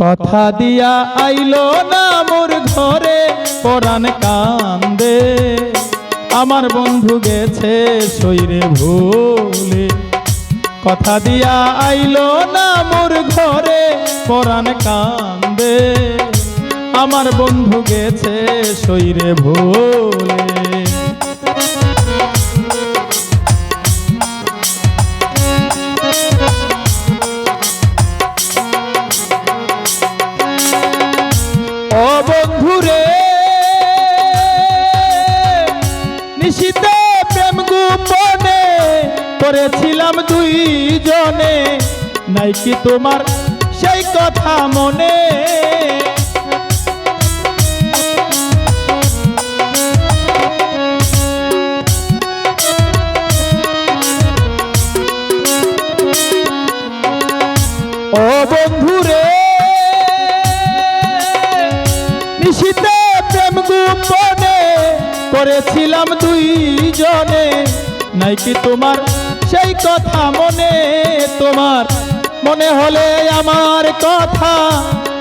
কথা দিয়া আইলো না মোর ঘরে পরাণ কান্দে। আমার বন্ধু গেছে সইরে ভুলে। কথা দিয়া আইলো না মোর ঘরে পরাণ কান্দে। আমার বন্ধু গেছে সইরে ভুলে। গোপনে করেছিলাম দুই জনে নাই কি তোমার সেই কথা মনে? ও করেছিলাম দুই জনে নাই কি তোমার? সেই কথা মনে তোমার। মনে হলে আমার কথা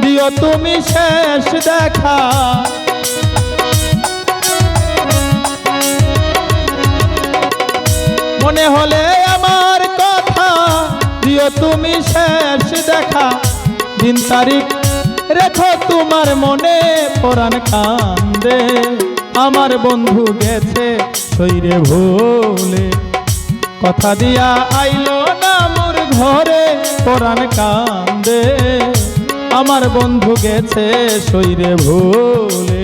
দিও তুমি শেষ দেখা। মনে হলে আমার কথা দিও তুমি শেষ দেখা। দিন তারিখ রেখো তোমার মনে, পরাণ কান্দে। আমার বন্ধু গেছে শৈরে ভোলে। কথা দিয়া আইল না মোর ঘরে, পরাণ কান্দে। আমার বন্ধু গেছে শৈরে ভুলে।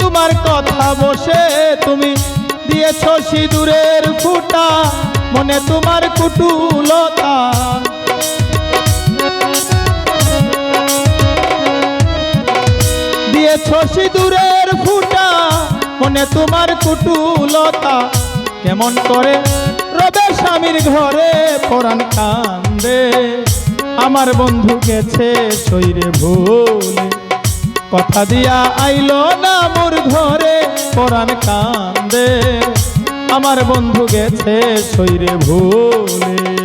তোমার কথা বসে তুমি দিয়েছ সিঁদুরের ফুটা, মনে তোমার কুটুলতা। দিয়েছ সিঁদুরের ফুটা, মনে তোমার কুটুলতা। কেমন করে রবে স্বামীর ঘরে পরাণ কান্দে। আমার বন্ধু গেছে সইরে ভুলে। কথা দিয়া আইল না মোর ঘরে পরাণ কান্দে। আমার বন্ধু গেছে শৈরে ভুলে।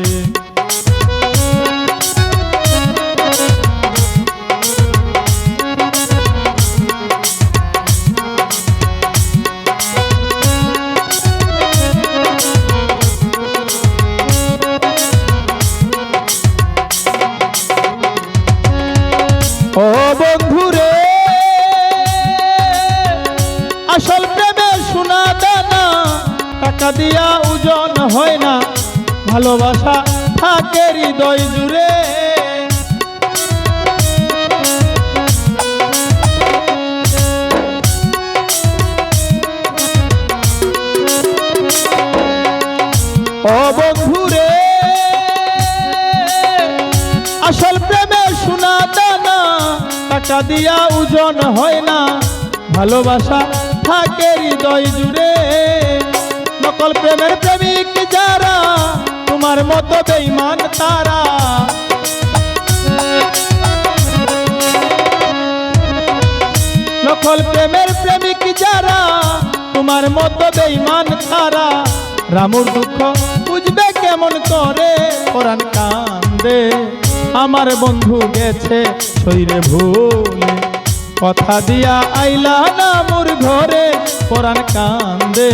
দিয়া ওজন হয় না, ভালোবাসা থাকে হৃদয় জুড়ে। ও বন্ধুরে, আসল প্রেমে শোনা দানা, টাকা দিয়া ওজন হয় না, ভালোবাসা থাকে হৃদয় জুড়ে। নকল প্রেমের প্রেমিক যারা, তোমার মতো বেইমান তারা। নকল প্রেমের প্রেমিক যারা, তোমার মতো বেইমান তারা। রামুর দুঃখ বুঝবে কেমন করে? কোরআন কান্দে আমার বন্ধু গেছে শরীরে ভুলে। কথা দিয়া আইলা না মোর ঘরে, কোরআন কান্দে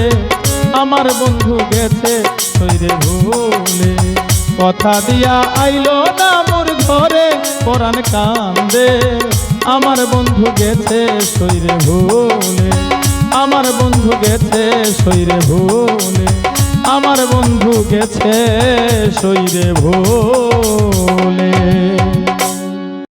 আমার বন্ধু গেছে শরীরে ভুলে। কথা দিয়া আইলো না মোর ঘরে কোরআন কান্দে। আমার বন্ধু গেছে শরীরে ভুলে। আমার বন্ধু গেছে শরীরে ভুলে। আমার বন্ধু গেছে সইরে ভোরে